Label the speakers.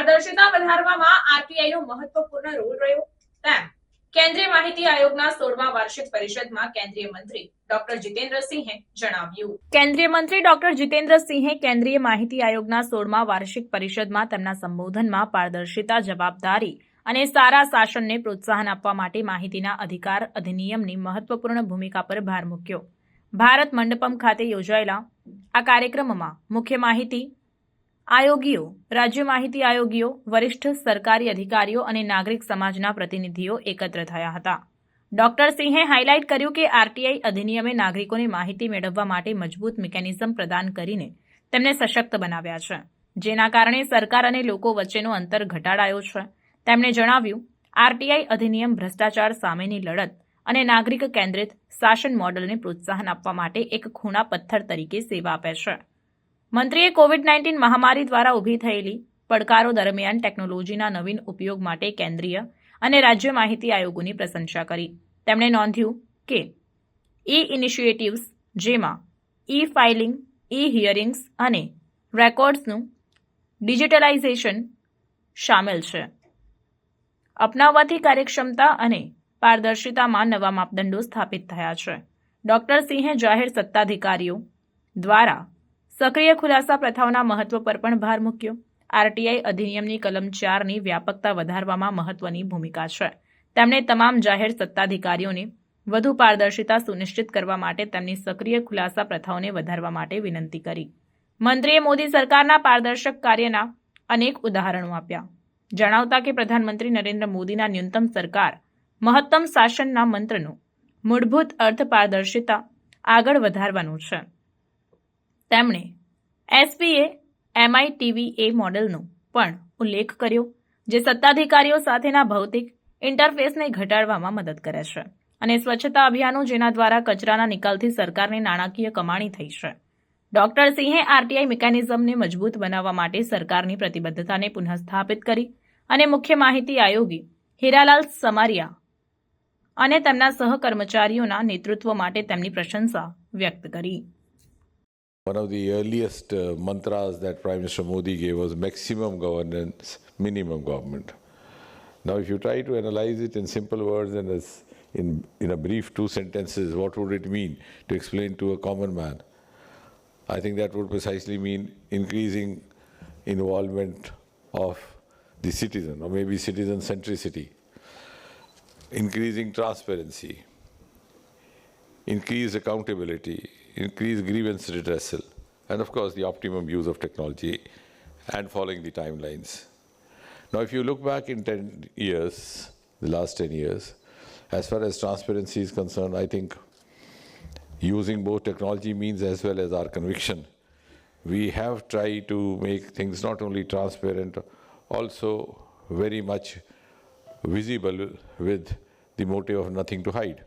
Speaker 1: પારદર્શિતા વધારવામાં આરટીઆઈ નો મહત્વપૂર્ણ રોલ રહ્યો. તેમ કેન્દ્રીય માહિતી આયોગના સોળમા વાર્ષિક પરિષદમાં કેન્દ્રીય મંત્રી કેન્દ્રીય મંત્રી ડોક્ટર જીતેન્દ્રસિંહે કેન્દ્રીય માહિતી આયોગના સોળમા વાર્ષિક પરિષદમાં તેમના સંબોધનમાં પારદર્શિતા, જવાબદારી અને સારા શાસનને પ્રોત્સાહન આપવા માટે માહિતીના અધિકાર અધિનિયમની મહત્વપૂર્ણ ભૂમિકા પર ભાર મૂક્યો. ભારત મંડપમ ખાતે યોજાયેલા આ કાર્યક્રમમાં મુખ્ય માહિતી આયોગીઓ, રાજ્ય માહિતી આયોગીઓ, વરિષ્ઠ સરકારી અધિકારીઓ અને નાગરિક સમાજના પ્રતિનિધિઓ એકત્ર થયા હતા. ડોક્ટર સિંહે હાઇલાઇટ કર્યું કે આરટીઆઈ અધિનિયમે નાગરિકોને માહિતી મેળવવા માટે મજબૂત મિકેનિઝમ પ્રદાન કરીને તેમને સશક્ત બનાવ્યા છે. જેના કારણે સરકાર અને લોકો વચ્ચેનો અંતર ઘટાડાયો છે. તેમણે જણાવ્યું, આરટીઆઈ અધિનિયમ ભ્રષ્ટાચાર સામેની લડત અને નાગરિક કેન્દ્રિત શાસન મોડલને પ્રોત્સાહન આપવા માટે એક ખૂણા પથ્થર તરીકે સેવા આપે છે. મંત્રીએ કોવિડ નાઇન્ટીન મહામારી દ્વારા ઊભી થયેલી પડકારો દરમિયાન ટેકનોલોજીના નવીન ઉપયોગ માટે કેન્દ્રીય અને રાજ્ય માહિતી આયોગોની પ્રશંસા કરી. તેમણે નોંધ્યું કે ઈ ઇનિશિયેટિવ્સ જેમાં ઈ ફાઇલિંગ ઈ હિયરિંગ્સ અને રેકોર્ડ્સનું ડિજિટલાઇઝેશન શામેલ છે. અપનાવવાથી કાર્યક્ષમતા અને પારદર્શિતામાં નવા માપદંડો સ્થાપિત થયા છે. ડોક્ટર સિંહે જાહેર સત્તાધિકારીઓ દ્વારા સક્રિય ખુલાસા પ્રથાઓના મહત્વ પર પણ ભાર મૂક્યો. આરટીઆઈ અધિનિયમની કલમ ચારની વ્યાપકતા વધારવામાં મહત્વની ભૂમિકા છે. તેમણે તમામ જાહેર સત્તાધિકારીઓને વધુ પારદર્શિતા સુનિશ્ચિત કરવા માટે તેમની સક્રિય ખુલાસા પ્રથાઓને વધારવા માટે વિનંતી કરી. મંત્રીએ મોદી સરકારના પારદર્શક કાર્યના અનેક ઉદાહરણો આપ્યા. જણાવતા કે પ્રધાનમંત્રી નરેન્દ્ર મોદીના ન્યૂનતમ સરકાર મહત્તમ શાસનના મંત્રનો મૂળભૂત અર્થ પારદર્શિતા આગળ વધારવાનો છે. તેમણે એસપીએ એમઆઈટીવીએ મોડેલનો પણ ઉલ્લેખ કર્યો, જે સત્તાધિકારીઓ સાથેના ભૌતિક ઇન્ટરફેસને ઘટાડવામાં મદદ કરે છે અને સ્વચ્છતા અભિયાનો જેના દ્વારા કચરાના નિકાલથી સરકારને નાણાકીય કમાણી થઈ છે. ડોક્ટર સિંહે આરટીઆઈ મિકેનિઝમને મજબૂત બનાવવા માટે સરકારની પ્રતિબદ્ધતાને પુનઃસ્થાપિત કરી અને મુખ્ય માહિતી આયોગી હીરાલાલ સમારિયા અને તેમના સહકર્મચારીઓના નેતૃત્વ માટે તેમની પ્રશંસા વ્યક્ત કરી.
Speaker 2: One of the earliest uh, mantras that Prime Minister Modi gave was maximum governance, minimum government. Now, if you try to analyze it in simple words and as in, in a brief two sentences, what would it mean to explain to a common man? I think that would precisely mean increasing involvement of the citizen, or maybe citizen centricity, increasing transparency, increase accountability, increase grievance redressal, and of course the optimum use of technology and following the timelines. Now, if you look back in 10 years, the last 10 years, as far as transparency is concerned, I think using both technology means as well as our conviction, we have tried to make things not only transparent, also very much visible with the motive of nothing to hide.